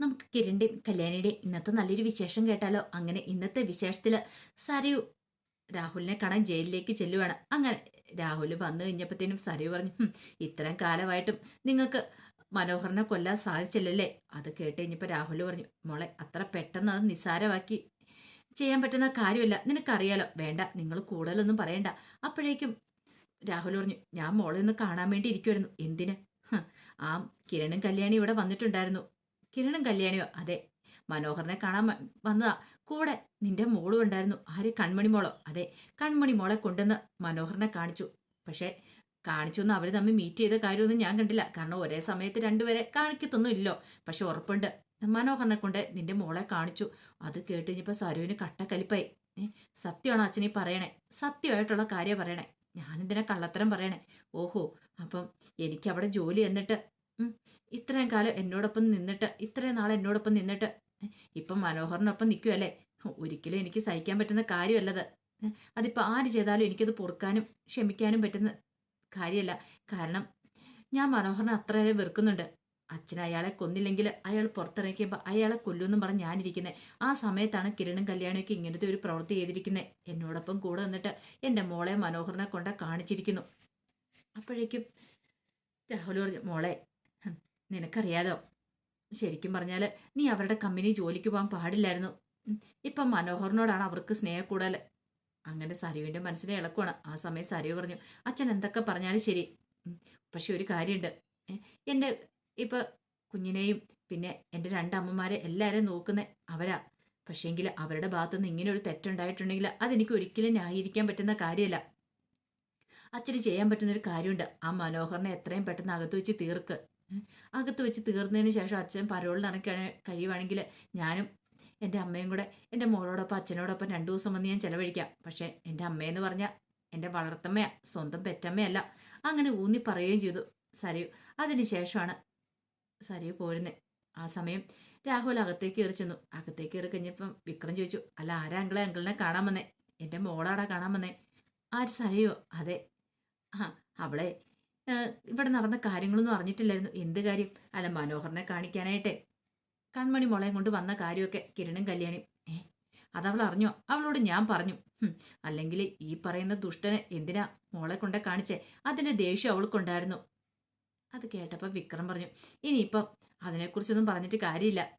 നമുക്ക് കിരണിന്റെയും കല്യാണിയുടെയും ഇന്നത്തെ നല്ലൊരു വിശേഷം കേട്ടാലോ? അങ്ങനെ ഇന്നത്തെ വിശേഷത്തിൽ സരയു രാഹുലിനെ കാണാൻ ജയിലിലേക്ക് ചെല്ലുവാണ്. അങ്ങനെ രാഹുൽ വന്നു കഴിഞ്ഞപ്പോഴത്തേനും സരയു പറഞ്ഞു "ഹും, ഇത്രയും കാലമായിട്ടും നിങ്ങൾക്ക് മനോഹരനെ കൊല്ലാൻ സാധിച്ചില്ലല്ലേ? അത് കേട്ട് കഴിഞ്ഞപ്പോൾ രാഹുൽ പറഞ്ഞു മോളെ അത്ര പെട്ടെന്ന് അത് നിസ്സാരമാക്കി ചെയ്യാൻ പറ്റുന്ന കാര്യമില്ല. നിനക്കറിയാലോ വേണ്ട നിങ്ങൾ കൂടുതലൊന്നും പറയണ്ട. അപ്പോഴേക്കും രാഹുൽ പറഞ്ഞു ഞാൻ മോളെ ഒന്ന് കാണാൻ വേണ്ടി ഇരിക്കുമായിരുന്നു എന്തിന്? ആ കിരണും കല്യാണി ഇവിടെ വന്നിട്ടുണ്ടായിരുന്നു. കിരണും കല്യാണിയോ. അതെ മനോഹരനെ കാണാൻ വന്നതാ. കൂടെ നിന്റെ മോളും ഉണ്ടായിരുന്നു. ആര്? കൺമണി മോളോ. അതെ കൺമണി മോളെ കൊണ്ടുവന്ന് മനോഹരനെ കാണിച്ചു. പക്ഷേ കാണിച്ചൊന്നും അവർ തമ്മിൽ മീറ്റ് ചെയ്ത കാര്യമൊന്നും ഞാൻ കണ്ടില്ല. കാരണം ഒരേ സമയത്ത് രണ്ടുപേരെ കാണിക്കത്തൊന്നും ഇല്ലോ പക്ഷെ ഉറപ്പുണ്ട്. മനോഹരനെ കൊണ്ട് നിന്റെ മോളെ കാണിച്ചു. അത് കേട്ട് കഴിഞ്ഞപ്പോൾ സരുവിന് കട്ടക്കലിപ്പായി. സത്യമാണോ അച്ഛനീ പറയണേ? സത്യമായിട്ടുള്ള കാര്യം പറയണേ. ഞാനെന്തിനാ കള്ളത്തരം പറയണേ? ഓഹോ അപ്പം എനിക്ക് അവിടെ ജോലി എന്നിട്ട് ഇത്രയും കാലം എന്നോടൊപ്പം നിന്നിട്ട് ഇത്രയും നാൾ എന്നോടൊപ്പം നിന്നിട്ട് ഇപ്പം മനോഹറിനൊപ്പം നിൽക്കുമല്ലേ ഒരിക്കലും എനിക്ക് സഹിക്കാൻ പറ്റുന്ന കാര്യമല്ലത്. അതിപ്പോൾ ആര് ചെയ്താലും എനിക്കത് പൊറുക്കാനും ക്ഷമിക്കാനും പറ്റുന്ന കാര്യമല്ല കാരണം ഞാൻ മനോഹറിനെ അത്രയേറെ വെറുക്കുന്നുണ്ട്. അച്ഛൻ അയാളെ കൊന്നില്ലെങ്കിൽ അയാൾ പുറത്തിറങ്ങിയപ്പോൾ അയാളെ കൊല്ലുമെന്നും പറഞ്ഞ് ഞാനിരിക്കുന്നത് ആ സമയത്താണ് കിരണും കല്യാണിയൊക്കെ ഇങ്ങനത്തെ ഒരു പ്രവൃത്തി ചെയ്തിരിക്കുന്നത് എന്നോടൊപ്പം കൂടെ വന്നിട്ട് എന്റെ മോളെ മനോഹറിനെ കൊണ്ട് കാണിച്ചിരിക്കുന്നു. അപ്പോഴേക്കും രാഹുൽ പറഞ്ഞു മോളെ നിനക്കറിയാലോ? ശരിക്കും പറഞ്ഞാൽ നീ അവരുടെ കമ്പനി ജോലിക്ക് പോകാൻ പാടില്ലായിരുന്നു. ഇപ്പം മനോഹറിനോടാണ് അവർക്ക് സ്നേഹം കൂടുതൽ അങ്ങനെ സരുവിന്റെ മനസ്സിനെ ഇളക്കുവാണ്. ആ സമയം സരുവ് പറഞ്ഞു അച്ഛൻ എന്തൊക്കെ പറഞ്ഞാലും ശരി. പക്ഷെ ഒരു കാര്യമുണ്ട്. എന്റെ ഇപ്പം കുഞ്ഞിനെയും പിന്നെ എന്റെ രണ്ടമ്മമാരെ എല്ലാവരെയും നോക്കുന്ന അവരാ. പക്ഷേങ്കിൽ അവരുടെ ഭാഗത്തുനിന്ന് ഇങ്ങനെ ഒരു തെറ്റുണ്ടായിട്ടുണ്ടെങ്കിൽ അതെനിക്ക് ഒരിക്കലും ന്യായീകരിക്കാൻ പറ്റുന്ന കാര്യമല്ല. അച്ഛന് ചെയ്യാൻ പറ്റുന്ന ഒരു കാര്യമുണ്ട്. ആ മനോഹറിനെ എത്രയും പെട്ടെന്ന് അകത്ത് വെച്ച് തീർക്ക്. അകത്ത് വെച്ച് തീർന്നതിന് ശേഷം അച്ഛൻ പരോളിൽ ഇറക്കാൻ കഴിയുവാണെങ്കിൽ ഞാനും എന്റെ അമ്മയും കൂടെ എന്റെ മോളോടൊപ്പം അച്ഛനോടൊപ്പം രണ്ടു ദിവസം വന്ന് ഞാൻ ചിലവഴിക്കാം. പക്ഷേ എന്റെ അമ്മയെന്ന് പറഞ്ഞാൽ എന്റെ വളർത്തമ്മയാ സ്വന്തം പെറ്റമ്മയല്ല. അങ്ങനെ ഊന്നി പറയുകയും ചെയ്തു. സരയു അതിന് ശേഷമാണ് സരയു പോരുന്നത്. ആ സമയം രാഹുൽ അകത്തേക്ക് കയറി ചെന്നു. അകത്തേക്ക് കയറി കഴിഞ്ഞപ്പം വിക്രം ചോദിച്ചു അല്ല ആരാ അങ്കിളെ? അങ്കിളിനെ കാണാൻ വന്നേ? എന്റെ മോളാടാ കാണാൻ വന്നേ? ആര് സരയോ? അതെ. ആ അവളെ ഇവിടെ നടന്ന കാര്യങ്ങളൊന്നും അറിഞ്ഞിട്ടില്ലായിരുന്നു. എന്ത് കാര്യം? അല്ല മനോഹറിനെ കാണിക്കാനായിട്ടെ. കൺമണി മോളെയും കൊണ്ട് വന്ന കാര്യമൊക്കെ കിരണും കല്യാണിയും. ഏ അതവൾ അറിഞ്ഞോ? അവളോട് ഞാൻ പറഞ്ഞു. അല്ലെങ്കിൽ ഈ പറയുന്ന ദുഷ്ടനെ എന്തിനാ മോളെ കൊണ്ട കാണിച്ചേ? അതിന്റെ ദേഷ്യം അവൾക്കുണ്ടായിരുന്നു. അത് കേട്ടപ്പോൾ വിക്രം പറഞ്ഞു ഇനിയിപ്പം അതിനെക്കുറിച്ചൊന്നും പറഞ്ഞിട്ട് കാര്യമില്ല.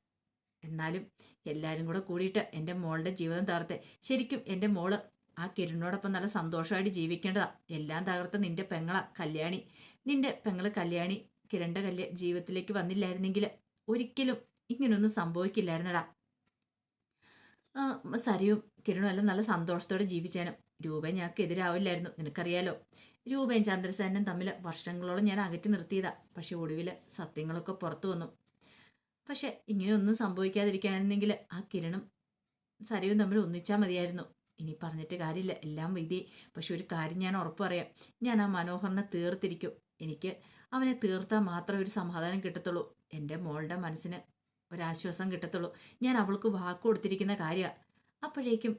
എന്നാലും എല്ലാവരും കൂടെ കൂടിയിട്ട് എന്റെ മോളുടെ ജീവിതം തകർത്തെ. ശരിക്കും എന്റെ മോൾ ആ കിരണിനോടൊപ്പം നല്ല സന്തോഷമായിട്ട് ജീവിക്കേണ്ടതാ. എല്ലാം തകർത്ത് നിന്റെ പെങ്ങള കല്യാണി. നിന്റെ പെങ്ങൾ കല്യാണി കിരണിന്റെ കല്യ ജീവിതത്തിലേക്ക് വന്നില്ലായിരുന്നെങ്കിൽ ഒരിക്കലും ഇങ്ങനൊന്നും സംഭവിക്കില്ലായിരുന്നടാ. സരിയും കിരണും എല്ലാം നല്ല സന്തോഷത്തോടെ ജീവിച്ചേനും. രൂപ ഞങ്ങൾക്ക് എതിരാവില്ലായിരുന്നു നിനക്കറിയാലോ. രൂപയും ചന്ദ്രസേനും തമ്മിൽ വർഷങ്ങളോളം ഞാൻ അകറ്റി നിർത്തിയതാ. പക്ഷെ ഒടുവിൽ സത്യങ്ങളൊക്കെ പുറത്തു വന്നു. പക്ഷെ ഇങ്ങനെയൊന്നും സംഭവിക്കാതിരിക്കാനെങ്കിൽ ആ കിരണും സരയും തമ്മിൽ ഒന്നിച്ചാൽ മതിയായിരുന്നു. ഇനി പറഞ്ഞിട്ട് കാര്യമില്ല. എല്ലാം വിധി. പക്ഷെ ഒരു കാര്യം ഞാൻ ഉറപ്പ് പറയാം. ഞാൻ ആ മനോഹറിനെ തീർത്തിരിക്കും. എനിക്ക് അവനെ തീർത്താൽ മാത്രമേ ഒരു സമാധാനം കിട്ടത്തുള്ളൂ. എന്റെ മോളുടെ മനസ്സിന് ഒരാശ്വാസം കിട്ടത്തുള്ളൂ. ഞാൻ അവൾക്ക് വാക്ക് കൊടുത്തിരിക്കുന്ന കാര്യമാണ് അപ്പോഴേക്കും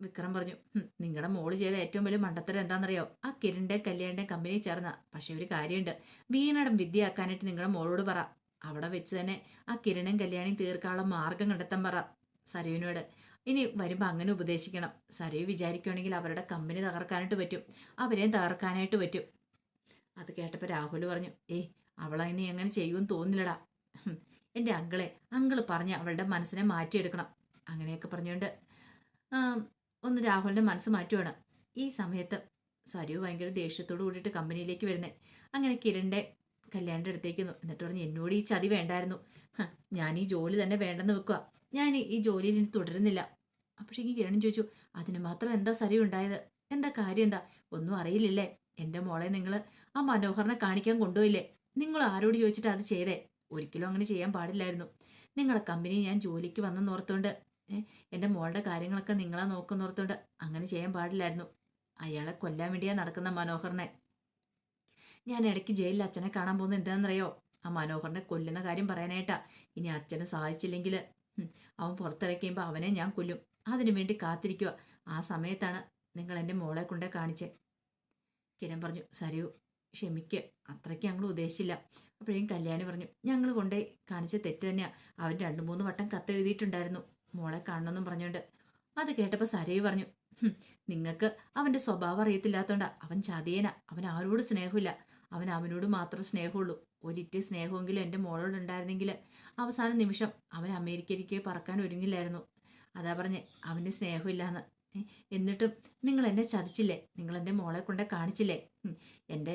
വിക്രം പറഞ്ഞു നിങ്ങളുടെ മോൾ ചെയ്ത ഏറ്റവും വലിയ മണ്ടത്തരം എന്താണെന്നറിയോ? ആ കിരണിന്റെ കല്യാണിന്റെ കമ്പനി ചേർന്ന. പക്ഷേ ഒരു കാര്യമുണ്ട്. വീണടം വിദ്യയാക്കാനായിട്ട് നിങ്ങളുടെ മോളോട് പറ. അവിടെ വെച്ച് തന്നെ ആ കിരണും കല്യാണിയും തീർക്കാനുള്ള മാർഗം കണ്ടെത്താൻ പറ. സരയുവിനോട് ഇനി വരുമ്പോൾ അങ്ങനെ ഉപദേശിക്കണം. സരയു വിചാരിക്കുകയാണെങ്കിൽ അവരുടെ കമ്പനി തകർക്കാനായിട്ട് പറ്റും. അവരെയും തകർക്കാനായിട്ട് പറ്റും. അത് കേട്ടപ്പോൾ രാഹുൽ പറഞ്ഞു ഏയ് അവളെ ഇനി എങ്ങനെ ചെയ്യുമെന്ന് തോന്നില്ലടാ എന്റെ അങ്കിളെ അങ്കിൾ പറഞ്ഞ് അവളുടെ മനസ്സിനെ മാറ്റിയെടുക്കണം. അങ്ങനെയൊക്കെ പറഞ്ഞുകൊണ്ട് ഒന്ന് രാഹുലിന്റെ മനസ്സ് മാറ്റുവാണ്. ഈ സമയത്ത് സരു ഭയങ്കര ദേഷ്യത്തോട് കൂടിയിട്ട് കമ്പനിയിലേക്ക് വരുന്നത് അങ്ങനെ കിരണിന്റെ കല്യാണിന്റെ അടുത്തേക്ക് എന്നിട്ട് പറഞ്ഞു എന്നോട് ഈ ചതി വേണ്ടായിരുന്നു. ഞാൻ ഈ ജോലി തന്നെ വേണ്ടെന്ന് വെക്കുക ഞാൻ ഈ ജോലിയിൽ ഇനി തുടരുന്നില്ല. അപ്പോഴേക്കും കിരൺ ചോദിച്ചു അതിന് മാത്രം എന്താ സരി ഉണ്ടായത്? എന്താ കാര്യം എന്താ? ഒന്നും അറിയില്ലല്ലേ? എന്റെ മോളെ നിങ്ങൾ ആ മനോഹരനെ കാണിക്കാൻ കൊണ്ടുപോയില്ലേ? നിങ്ങൾ ആരോട് ചോദിച്ചിട്ട് അത് ചെയ്തേ? ഒരിക്കലും അങ്ങനെ ചെയ്യാൻ പാടില്ലായിരുന്നു. നിങ്ങളെ കമ്പനി ഞാൻ ജോലിക്ക് വന്നെന്ന് ഓർത്തുകൊണ്ട് ഏഹ്, എന്റെ മോളുടെ കാര്യങ്ങളൊക്കെ നിങ്ങളെ നോക്കുന്ന ഓർത്തുകൊണ്ട് അങ്ങനെ ചെയ്യാൻ പാടില്ലായിരുന്നു. അയാളെ കൊല്ലാൻ വേണ്ടിയാ നടക്കുന്ന മനോഹറിനെ. ഞാൻ ഇടയ്ക്ക് ജയിലിൽ അച്ഛനെ കാണാൻ പോകുന്നത് എന്താണെന്നറിയോ? ആ മനോഹറിനെ കൊല്ലുന്ന കാര്യം പറയാനായിട്ടാ. ഇനി അച്ഛനെ സഹായിച്ചില്ലെങ്കിൽ അവൻ പുറത്തിറക്കിയുമ്പോൾ അവനെ ഞാൻ കൊല്ലും. അതിനു വേണ്ടി കാത്തിരിക്കുക ആ സമയത്താണ് നിങ്ങൾ എന്റെ മോളെ കൊണ്ടേ കാണിച്ചേ. കിരൺ പറഞ്ഞു സരയു ക്ഷമിക്ക്. അത്രയ്ക്ക് ഞങ്ങൾ ഉദ്ദേശിച്ചില്ല. അപ്പോഴേക്കും കല്യാണി പറഞ്ഞു ഞങ്ങൾ കൊണ്ടേ കാണിച്ച തെറ്റ് തന്നെയാണ് അവൻ രണ്ട് മൂന്ന് വട്ടം കത്തെഴുതിയിട്ടുണ്ടായിരുന്നു. മോളെ കാണണമെന്നും പറഞ്ഞുകൊണ്ട്. അത് കേട്ടപ്പോൾ സരയു പറഞ്ഞു നിങ്ങൾക്ക് അവന്റെ സ്വഭാവം അറിയത്തില്ലാത്തോണ്ടാ. അവൻ ചതിയനാ. അവൻ ആരോട് സ്നേഹമില്ല. അവൻ അവനോട് മാത്രം സ്നേഹമുള്ളൂ. ഒരിറ്റ സ്നേഹമെങ്കിലും എന്റെ മോളോട് ഉണ്ടായിരുന്നെങ്കിൽ അവസാന നിമിഷം അവൻ അമേരിക്കയിലേക്ക് പറക്കാൻ ഒരുങ്ങില്ലായിരുന്നു. അതാ പറഞ്ഞ് അവന്റെ സ്നേഹമില്ലാന്ന്. എന്നിട്ടും നിങ്ങൾ എന്നെ ചതിച്ചില്ലേ? നിങ്ങൾ എന്റെ മോളെ കൊണ്ട് കാണിച്ചില്ലേ? എന്റെ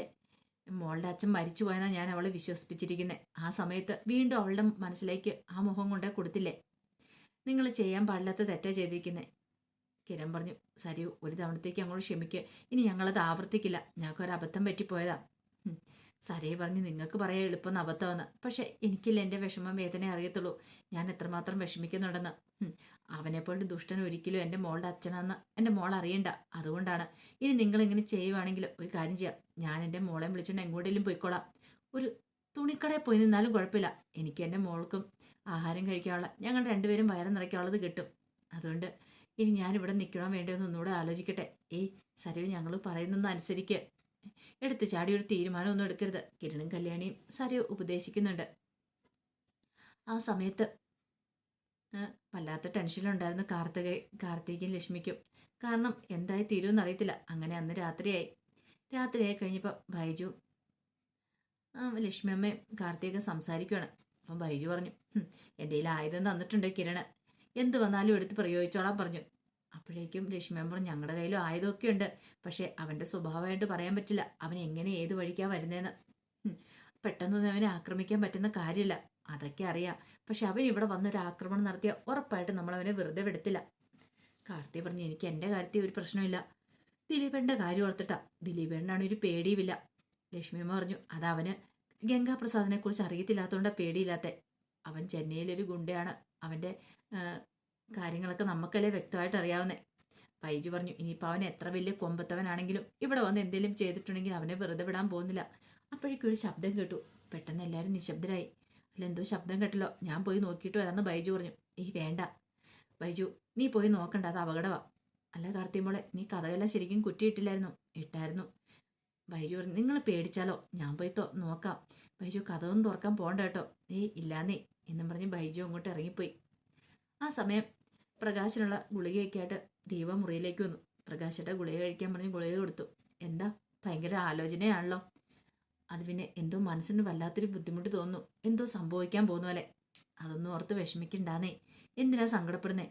മോളുടെ അച്ഛൻ മരിച്ചു പോയെന്നാ ഞാൻ അവളെ വിശ്വസിപ്പിച്ചിരിക്കുന്നത് ആ സമയത്ത് വീണ്ടും അവളുടെ മനസ്സിലേക്ക് ആ മുഖം കൊണ്ടേ കൊടുത്തില്ലേ? നിങ്ങൾ ചെയ്യാൻ പാടില്ലാത്ത തെറ്റാ ചെയ്തിരിക്കുന്നത് കിരൺ പറഞ്ഞു സരി ഒരു തവണത്തേക്ക് അങ്ങോട്ട് ക്ഷമിക്കുക ഇനി ഞങ്ങളത് ആവർത്തിക്കില്ല. ഞങ്ങൾക്കൊരു അബദ്ധം പറ്റിപ്പോയതാ. ഉം. സരയെ പറഞ്ഞ് നിങ്ങൾക്ക് പറയാൻ എളുപ്പം അബദ്ധമെന്ന് പക്ഷെ എനിക്കില്ല എന്റെ വിഷമം വേദന അറിയത്തുള്ളൂ. ഞാൻ എത്രമാത്രം വിഷമിക്കുന്നുണ്ടെന്ന്. ഉം. അവനെപ്പോലൊരു ദുഷ്ടൻ ഒരിക്കലും എന്റെ മോളുടെ അച്ഛനാന്ന് എന്റെ മോൾ അറിയണ്ട. അതുകൊണ്ടാണ്. ഇനി നിങ്ങൾ ഇങ്ങനെ ചെയ്യുവാണെങ്കിൽ ഒരു കാര്യം ചെയ്യാം. ഞാൻ എന്റെ മോളെ വിളിച്ചുകൊണ്ട് എങ്ങോട്ടേലും പോയിക്കോളാം. ഒരു തുണിക്കടയിൽ പോയി നിന്നാലും കുഴപ്പമില്ല. എനിക്ക് എന്റെ മോൾക്കും ആഹാരം കഴിക്കാനുള്ള ഞങ്ങൾ രണ്ടുപേരും വയറ് നിറയ്ക്കാനുള്ളത് കിട്ടും. അതുകൊണ്ട് ഇനി ഞാനിവിടെ നിൽക്കണോ വേണ്ടതെന്ന് ഒന്നുകൂടെ ആലോചിക്കട്ടെ. ഏയ് സരവ് ഞങ്ങൾ പറയുന്നത് അനുസരിക്ക്. എടുത്ത് ചാടി ഒരു തീരുമാനമൊന്നും എടുക്കരുത്. കിരണും കല്യാണിയും സരയു ഉപദേശിക്കുന്നുണ്ട്. ആ സമയത്ത് വല്ലാത്ത ടെൻഷനിലുണ്ടായിരുന്നു കാർത്തിക കാർത്തികയും ലക്ഷ്മിക്കും. കാരണം എന്തായി തീരുമെന്ന് അറിയത്തില്ല. അങ്ങനെ അന്ന് രാത്രിയായി. രാത്രിയായി കഴിഞ്ഞപ്പോൾ ബൈജു ലക്ഷ്മി അമ്മയും കാർത്തിക സംസാരിക്കുകയാണ് അപ്പം ബൈജു പറഞ്ഞു "ഹും, എന്റെ കയ്യിൽ ആയുധം തന്നിട്ടുണ്ട് കിരണ്. എന്ത് വന്നാലും എടുത്ത് പ്രയോഗിച്ചോളാൻ പറഞ്ഞു. അപ്പോഴേക്കും ലക്ഷ്മി അമ്മ പറഞ്ഞു ഞങ്ങളുടെ കയ്യിലും ആയുധമൊക്കെ ഉണ്ട്. പക്ഷേ അവന്റെ സ്വഭാവമായിട്ട് പറയാൻ പറ്റില്ല. അവൻ എങ്ങനെ ഏത് വഴിക്കാ വരുന്നതെന്ന്. പെട്ടെന്നൊന്നും അവനെ ആക്രമിക്കാൻ പറ്റുന്ന കാര്യമില്ല അതൊക്കെ അറിയാം. പക്ഷെ അവൻ ഇവിടെ വന്നൊരു ആക്രമണം നടത്തിയ ഉറപ്പായിട്ട് നമ്മൾ അവനെ വെറുതെ വിടത്തില്ല. കാർത്തി പറഞ്ഞു എനിക്ക് എന്റെ കാര്യത്തിൽ ഒരു പ്രശ്നമില്ല ദിലീപേണ്ട കാര്യം ഓർത്തിട്ടാ. ദിലീപേണ്ടാണ് ഒരു പേടിയുമില്ല. ലക്ഷ്മിയമ്മ പറഞ്ഞു അതവന് ഗംഗാപ്രസാദിനെ കുറിച്ച് അറിയത്തില്ലാത്തതുകൊണ്ടാണ് പേടിയില്ലാത്ത. അവൻ ചെന്നൈയിലൊരു ഗുണ്ടയാണ്. അവന്റെ കാര്യങ്ങളൊക്കെ നമുക്കല്ലേ വ്യക്തമായിട്ട് അറിയാവുന്നേ. പൈജു പറഞ്ഞു ഇനിയിപ്പോൾ അവൻ എത്ര വലിയ കൊമ്പത്തവനാണെങ്കിലും ഇവിടെ വന്ന് എന്തെങ്കിലും ചെയ്തിട്ടുണ്ടെങ്കിൽ അവനെ വെറുതെ വിടാൻ പോകുന്നില്ല. അപ്പോഴേക്കും ഒരു ശബ്ദം കേട്ടു. പെട്ടെന്ന് എല്ലാവരും നിശബ്ദരായി. അല്ല എന്തോ ശബ്ദം കേട്ടല്ലോ. ഞാൻ പോയി നോക്കിയിട്ട് വരാമെന്ന് ബൈജു പറഞ്ഞു. ഈ വേണ്ട. ബൈജു നീ പോയി നോക്കണ്ട. അത് അപകടമാ അല്ല കാർത്തിമോളെ നീ കഥകളെല്ലാം ശരിക്കും കുറ്റിയിട്ടില്ലായിരുന്നു. ഇട്ടായിരുന്നു. ബൈജു പറഞ്ഞു നിങ്ങൾ പേടിച്ചാലോ? ഞാൻ പോയി നോക്കാം. ബൈജു കഥ ഒന്നും തുറക്കാൻ പോകണ്ട കേട്ടോ. ഏയ് ഇല്ലാന്നേ. എന്നും പറഞ്ഞ് ബൈജു അങ്ങോട്ട് ഇറങ്ങിപ്പോയി. ആ സമയം പ്രകാശിനുള്ള ഗുളികയൊക്കെ ആയിട്ട് ദീപ മുറിയിലേക്ക് വന്നു. പ്രകാശിട്ട ഗുളിക കഴിക്കാൻ പറഞ്ഞ് ഗുളിക കൊടുത്തു. എന്താ? ഭയങ്കര ആലോചനയാണല്ലോ. അത് പിന്നെ എന്തോ മനസ്സിന് വല്ലാത്തൊരു ബുദ്ധിമുട്ട് തോന്നുന്നു. എന്തോ സംഭവിക്കാൻ പോകുന്ന പോലെ. അതൊന്നും ഓർത്ത് വിഷമിക്കണ്ടാന്നേ. എന്തിനാ സങ്കടപ്പെടുന്നേ?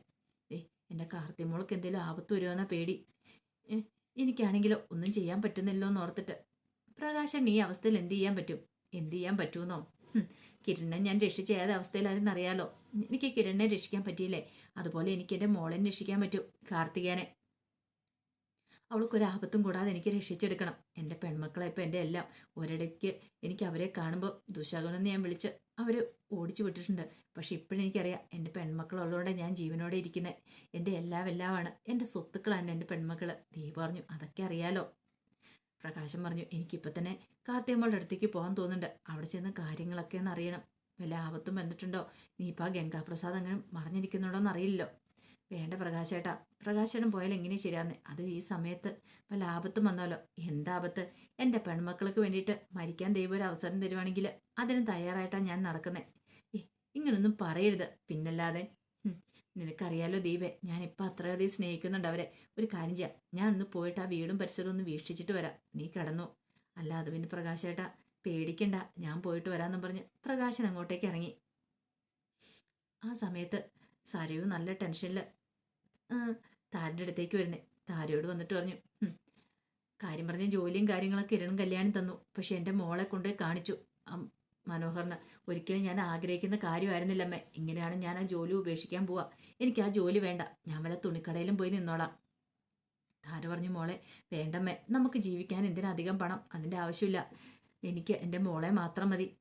ഏ എന്റെ കാർത്തിമോൾക്ക് എന്തെങ്കിലും ആപത്ത് വരുമെന്ന പേടി. എനിക്കാണെങ്കിലോ ഒന്നും ചെയ്യാൻ പറ്റുന്നില്ലോ എന്ന് ഓർത്തിട്ട്. പ്രകാശൻ ഈ അവസ്ഥയിൽ എന്ത് ചെയ്യാൻ പറ്റും? എന്ത് ചെയ്യാൻ പറ്റുമെന്നോ കിരണിനെ ഞാൻ രക്ഷിച്ച ഏത് അവസ്ഥയിലാണെന്ന് അറിയാലോ. എനിക്ക് കിരണിനെ രക്ഷിക്കാൻ പറ്റിയില്ലേ? അതുപോലെ എനിക്ക് എന്റെ മോളെ രക്ഷിക്കാൻ പറ്റും കാർത്തികേനെ അവൾക്കൊരാപത്തും കൂടാതെ എനിക്ക് രക്ഷിച്ചെടുക്കണം. എന്റെ പെൺമക്കളെ ഇപ്പം എന്റെ എല്ലാം ഒരിടയ്ക്ക് എനിക്ക് അവരെ കാണുമ്പോൾ ദുശകുനെന്ന് ഞാൻ വിളിച്ച് അവർ ഓടിച്ചു വിട്ടിട്ടുണ്ട്. പക്ഷെ ഇപ്പോഴെനിക്കറിയാം എന്റെ പെൺമക്കളുള്ളതുകൊണ്ട് ഞാൻ ജീവനോടെ ഇരിക്കുന്നത് എന്റെ എല്ലാം എല്ലാമാണ് എന്റെ സ്വത്തുക്കളാണ് എന്റെ പെൺമക്കൾ ദീപ പറഞ്ഞു അതൊക്കെ അറിയാലോ. പ്രകാശം പറഞ്ഞു എനിക്കിപ്പോൾ തന്നെ കാർത്തിയമ്മളുടെ അടുത്തേക്ക് പോകാൻ തോന്നുന്നുണ്ട്. അവിടെ ചെന്ന് കാര്യങ്ങളൊക്കെ ഒന്ന് അറിയണം. വല്ല ആപത്തും വന്നിട്ടുണ്ടോ? നീ ആ ഗംഗാപ്രസാദ് അങ്ങനെ മറിഞ്ഞിരിക്കുന്നുണ്ടോ എന്ന് അറിയില്ലല്ലോ വേണ്ട പ്രകാശേട്ടാ. പ്രകാശേട്ടൻ പോയാൽ എങ്ങനെ ശരിയാന്ന് അത് ഈ സമയത്ത് വല്ല ആപത്തും വന്നാലോ? എന്താപത്ത് എന്റെ പെൺമക്കൾക്ക് വേണ്ടിയിട്ട് മരിക്കാൻ ദൈവം ഒരു അവസരം തരുവാണെങ്കിൽ അതിന് തയ്യാറായിട്ടാണ് ഞാൻ നടക്കുന്നത് ഇങ്ങനൊന്നും പറയരുത്. പിന്നല്ലാതെ നിനക്കറിയാലോ ദീപേ ഇപ്പം അത്രയധികം സ്നേഹിക്കുന്നുണ്ട് അവരെ. ഒരു കാര്യം ചെയ്യാം. ഞാൻ ഒന്ന് പോയിട്ട് ആ വീടും പരിസരവും ഒന്ന് വീക്ഷിച്ചിട്ട് വരാം. നീ കിടന്നു. അല്ല അത് പിന്നെ പ്രകാശേട്ടാ പേടിക്കണ്ട. ഞാൻ പോയിട്ട് വരാമെന്നും പറഞ്ഞ് പ്രകാശൻ അങ്ങോട്ടേക്ക് ഇറങ്ങി. ആ സമയത്ത് സരയു നല്ല ടെൻഷനിൽ താരുടെ അടുത്തേക്ക് വരുന്നേ. താരയോട് വന്നിട്ട് പറഞ്ഞു കാര്യം പറഞ്ഞ ജോലിയും കാര്യങ്ങളൊക്കെ ഇരണം കല്യാണം തന്നു. പക്ഷെ എന്റെ മോളെ കൊണ്ട് കാണിച്ചു. മനോഹറിന് ഒരിക്കലും ഞാൻ ആഗ്രഹിക്കുന്ന കാര്യമായിരുന്നില്ലമ്മേ. ഇങ്ങനെയാണ് ഞാൻ ആ ജോലി ഉപേക്ഷിക്കാൻ പോവാ. എനിക്ക് ആ ജോലി വേണ്ട. ഞാൻ വല്ല തുണിക്കടയിലും പോയി നിന്നോളാം. ധാര പറഞ്ഞു മോളെ വേണ്ടമ്മേ. നമുക്ക് ജീവിക്കാൻ എന്തിനധികം പണം? അതിന്റെ ആവശ്യമില്ല. എനിക്ക് എന്റെ മോളെ മാത്രം മതി.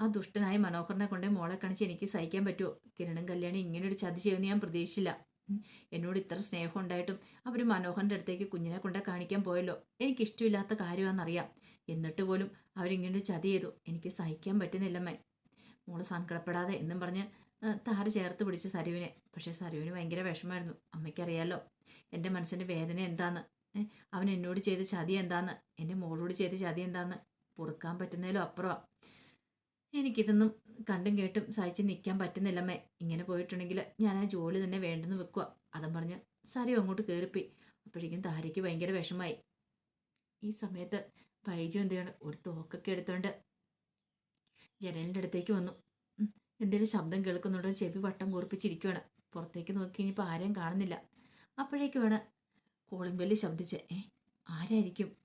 ആ ദുഷ്ടനായ മനോഹറിനെ കൊണ്ട് മോളെ കാണിച്ച് എനിക്ക് സഹിക്കാൻ പറ്റുമോ കിരണും കല്യാണി ഇങ്ങനെ ഒരു ചതി ചെയ്യുമെന്ന് ഞാൻ പ്രതീക്ഷിച്ചില്ല. എന്നോട് ഇത്ര സ്നേഹം ഉണ്ടായിട്ടും അവർ മനോഹറിന്റെ അടുത്തേക്ക് കുഞ്ഞിനെ കൊണ്ട് കാണിക്കാൻ പോയല്ലോ. എനിക്കിഷ്ടമില്ലാത്ത കാര്യമാണെന്നറിയാം. എന്നിട്ട് പോലും അവരിങ്ങനെ ചതി ചെയ്തു. എനിക്ക് സഹിക്കാൻ പറ്റുന്നില്ലമ്മേ. മോൾ സങ്കടപ്പെടാതെ എന്നും പറഞ്ഞ് താറ് ചേർത്ത് പിടിച്ച് സരുവിനെ. പക്ഷേ സരുവിന് ഭയങ്കര വിഷമമായിരുന്നു. അമ്മയ്ക്കറിയാലോ എന്റെ മനസ്സിന്റെ വേദന എന്താന്ന്? അവൻ എന്നോട് ചെയ്ത ചതി എന്താന്ന്? എന്റെ മോളോട് ചെയ്ത ചതി എന്താന്ന്? പൊറുക്കാൻ പറ്റുന്നതിലും അപ്പുറമാണ് എനിക്കിതൊന്നും കണ്ടും കേട്ടും സഹിച്ച് നിൽക്കാൻ പറ്റുന്നില്ലമ്മേ. ഇങ്ങനെ പോയിട്ടുണ്ടെങ്കിൽ ഞാൻ ആ ജോലി തന്നെ വേണ്ടെന്ന് വെക്കുക അതും പറഞ്ഞ് സരു അങ്ങോട്ട് കയറിപ്പോയി അപ്പോഴേക്കും താരയ്ക്ക് ഭയങ്കര വിഷമായി ഈ സമയത്ത് ബൈജു എന്ത് ചെയ്യണം? ഒരു തോക്കൊക്കെ എടുത്തോണ്ട് ജനലിന്റെ അടുത്തേക്ക് വന്നു. എന്തെങ്കിലും ശബ്ദം കേൾക്കുന്നുണ്ടോ? ചെവി വട്ടം കൂർപ്പിച്ചിരിക്കുകയാണ് പുറത്തേക്ക് നോക്കി കഴിഞ്ഞപ്പോൾ ആരെയും കാണുന്നില്ല. അപ്പോഴേക്കുമാണ് കോളിംഗ് ബെല്ല് ശബ്ദിച്ച്. ഏ ആരായിരിക്കും?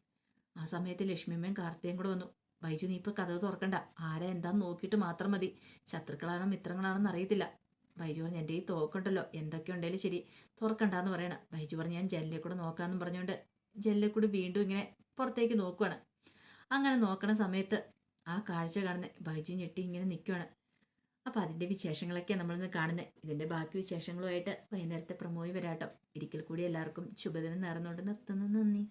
ആ സമയത്ത് ലക്ഷ്മിയമ്മയും കാർത്തിയും കൂടെ വന്നു. ബൈജു നീ ഇപ്പോൾ കഥ തുറക്കണ്ട. ആരാ എന്താന്ന് നോക്കിയിട്ട് മാത്രം മതി. ശത്രുക്കളാണോ മിത്രങ്ങളാണോ അറിയത്തില്ല. ബൈജു പറഞ്ഞു എന്റെ ഈ തോക്കുണ്ടല്ലോ. എന്തൊക്കെ ഉണ്ടെങ്കിലും ശരി. തുറക്കണ്ടെന്ന് പറയണം. ബൈജു പറഞ്ഞു ഞാൻ ജനലിൽ കൂടെ നോക്കാമെന്നും പറഞ്ഞുകൊണ്ട് ജനലിൽ കൂടി വീണ്ടും ഇങ്ങനെ പുറത്തേക്ക് നോക്കുവാണ്. അങ്ങനെ നോക്കണ സമയത്ത് ആ കാഴ്ച കാണുന്ന ബൈജു ഞെട്ടി ഇങ്ങനെ നിൽക്കുകയാണ് അപ്പോൾ അതിന്റെ വിശേഷങ്ങളൊക്കെ നമ്മളിന്ന് കാണുന്നത് ഇതിന്റെ ബാക്കി വിശേഷങ്ങളുമായിട്ട് വൈകുന്നേരത്തെ പ്രമോയി വരാട്ടോ. ഒരിക്കൽ കൂടി എല്ലാവർക്കും ശുഭദിനം നേർന്നുകൊണ്ട് നിർത്തുന്നു. നന്ദി.